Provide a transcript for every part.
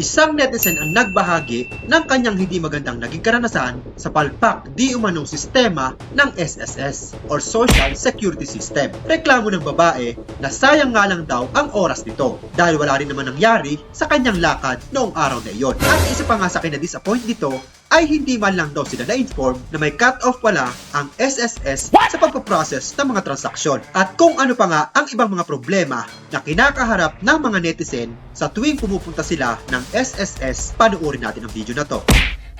Isang netizen ang nagbahagi ng kanyang hindi magandang naging karanasan sa palpak di umanong sistema ng SSS or Social Security System. Reklamo ng babae na sayang nga lang daw ang oras nito dahil wala rin naman nangyari sa kanyang lakad noong araw na iyon. At isa pa nga sa kinadisappoint dito ay hindi man lang daw sila na-inform na may cut-off pala ang SSS sa pagpaprocess ng mga transaksyon at kung ano pa nga ang ibang mga problema na kinakaharap ng mga netizen sa tuwing pumupunta sila ng SSS. Panuorin natin ang video na to.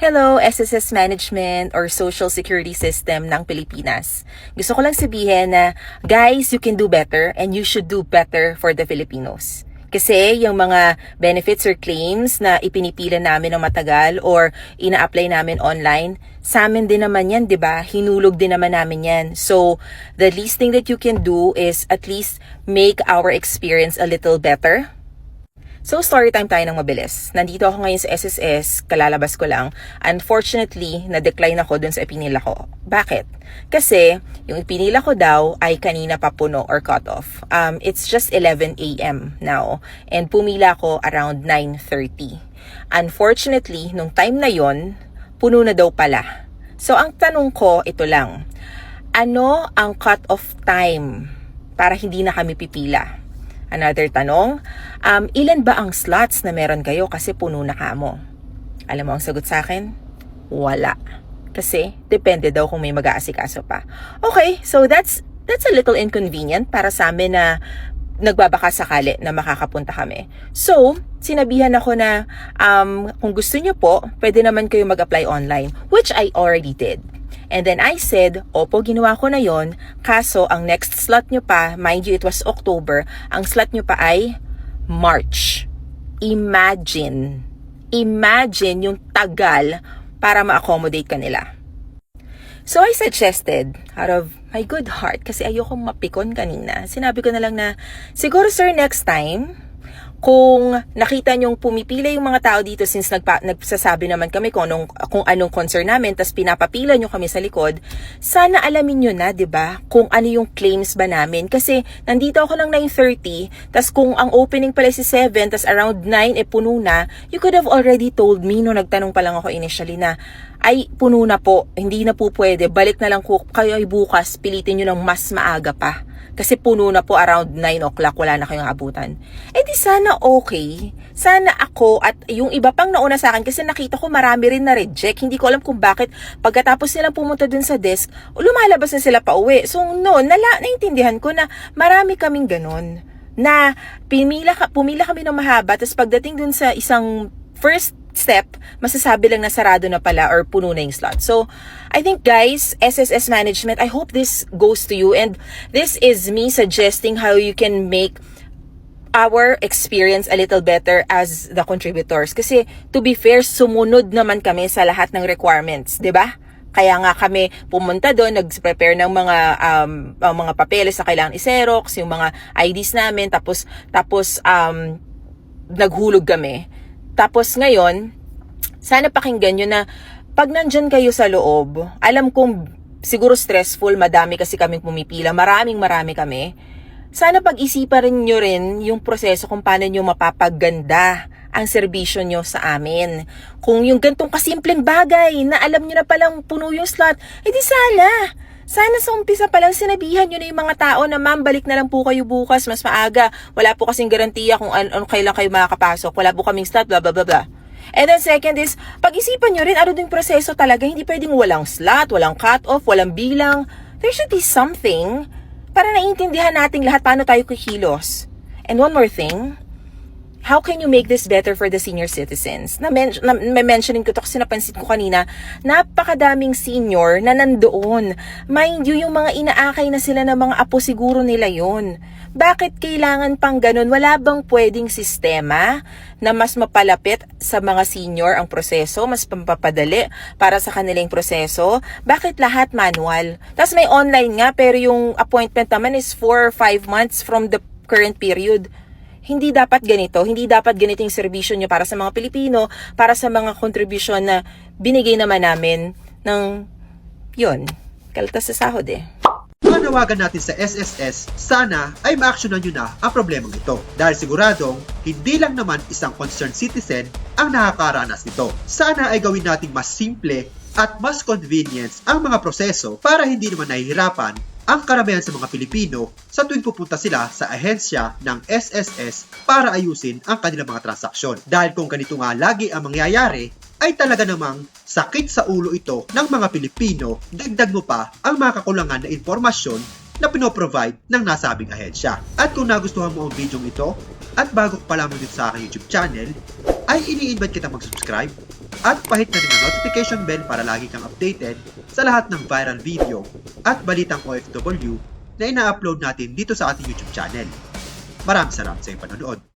Hello, SSS Management or Social Security System ng Pilipinas. Gusto ko lang sabihin na, guys, you can do better and you should do better for the Filipinos. Kasi yung mga benefits or claims na ipinipila namin ng matagal or ina-apply namin online, sa amin din naman yan, di ba? Hinulog din naman namin yan. So, the least thing that you can do is at least make our experience a little better. So, story time tayo ng mabilis. Nandito ako ngayon sa SSS, kalalabas ko lang. Unfortunately, na-decline ako dun sa ipinila ko. Bakit? Kasi, yung ipinila ko daw ay kanina pa puno or cut off. Um, it's just 11 a.m. now. And pumila ko around 9.30. Unfortunately, nung time na yon puno na daw pala. So, ang tanong ko, ito lang. Ano ang cut off time para hindi na kami pipila? Another tanong, um, ilan ba ang slots na meron kayo kasi puno na kamo? Alam mo ang sagot sa akin? Wala. Kasi depende daw kung may mag-aasikaso pa. Okay, so that's that's a little inconvenient para sa amin na nagbabaka sakali na makakapunta kami. So, sinabihan ako na um, kung gusto niyo po, pwede naman kayo mag-apply online, which I already did. And then I said, opo, ginawa ko na yon. Kaso, ang next slot nyo pa, mind you, it was October, ang slot nyo pa ay March. Imagine. Imagine yung tagal para ma-accommodate ka nila. So I suggested, out of my good heart, kasi ayoko mapikon kanina, sinabi ko na lang na, siguro sir, next time, kung nakita nyong pumipila yung mga tao dito since nagpa, nagsasabi naman kami kung anong, kung anong concern namin, tas pinapapila nyo kami sa likod, sana alamin nyo na, 'di ba kung ano yung claims ba namin. Kasi nandito ako ng 9.30, tas kung ang opening pala si 7, tas around 9 eh puno na, you could have already told me no nagtanong pa lang ako initially na, ay puno na po, hindi na po pwede, balik na lang ko kayo ay bukas, pilitin nyo ng mas maaga pa. Kasi puno na po around 9 o'clock, wala na kayong abutan. Eh di sana okay. Sana ako at yung iba pang nauna sa akin kasi nakita ko marami rin na reject. Hindi ko alam kung bakit pagkatapos nila pumunta dun sa desk, lumalabas na sila pa uwi. So no, nala, naintindihan ko na marami kaming ganun na pumila, pumila kami ng mahaba tapos pagdating dun sa isang first step, masasabi lang na sarado na pala or puno na yung slot. So, I think guys, SSS management, I hope this goes to you and this is me suggesting how you can make our experience a little better as the contributors. Kasi, to be fair, sumunod naman kami sa lahat ng requirements, di ba? Kaya nga kami pumunta doon, nag-prepare ng mga um, mga papeles na kailangan i-xerox, yung mga IDs namin, tapos tapos um, naghulog kami. Tapos ngayon, sana pakinggan nyo na pag nandyan kayo sa loob, alam kong siguro stressful, madami kasi kaming pumipila, maraming marami kami. Sana pag-isipan rin nyo rin yung proseso kung paano nyo mapapaganda ang serbisyo nyo sa amin. Kung yung gantong kasimpleng bagay na alam nyo na palang puno yung slot, edi sana. Sana sa umpisa pa lang sinabihan nyo na yung mga tao na ma'am, balik na lang po kayo bukas, mas maaga. Wala po kasing garantiya kung an- ano kailan kayo makakapasok. Wala po kaming slot, blah, blah, blah, blah. And then second is, pag-isipan nyo rin, ano din proseso talaga, hindi pwedeng walang slot, walang cut-off, walang bilang. There should be something para naiintindihan nating lahat paano tayo kikilos. And one more thing, how can you make this better for the senior citizens? Na, men- na may mentionin ko to kasi napansin ko kanina, napakadaming senior na nandoon. Mind you, yung mga inaakay na sila ng mga apo siguro nila yon. Bakit kailangan pang ganun? Wala bang pwedeng sistema na mas mapalapit sa mga senior ang proseso, mas pampapadali para sa kanilang proseso? Bakit lahat manual? Tapos may online nga, pero yung appointment naman is 4 or 5 months from the current period hindi dapat ganito, hindi dapat ganito yung serbisyo nyo para sa mga Pilipino, para sa mga contribution na binigay naman namin ng, yun, kaltas sa sahod eh. Panawagan natin sa SSS, sana ay ma-actionan nyo na ang problemang ito. Dahil siguradong, hindi lang naman isang concerned citizen ang nakakaranas nito. Sana ay gawin nating mas simple at mas convenience ang mga proseso para hindi naman nahihirapan ang karamihan sa mga Pilipino sa tuwing pupunta sila sa ahensya ng SSS para ayusin ang kanilang mga transaksyon. Dahil kung ganito nga lagi ang mangyayari, ay talaga namang sakit sa ulo ito ng mga Pilipino, dagdag mo pa ang mga kakulangan na informasyon na pinoprovide ng nasabing ahensya. At kung nagustuhan mo ang video ito, at bago ka pa lamang dito sa aking YouTube channel, ay ini-invite kita mag-subscribe at pahit na rin ang notification bell para lagi kang updated sa lahat ng viral video at balitang OFW na ina-upload natin dito sa ating YouTube channel. Maraming salamat sa iyong panonood.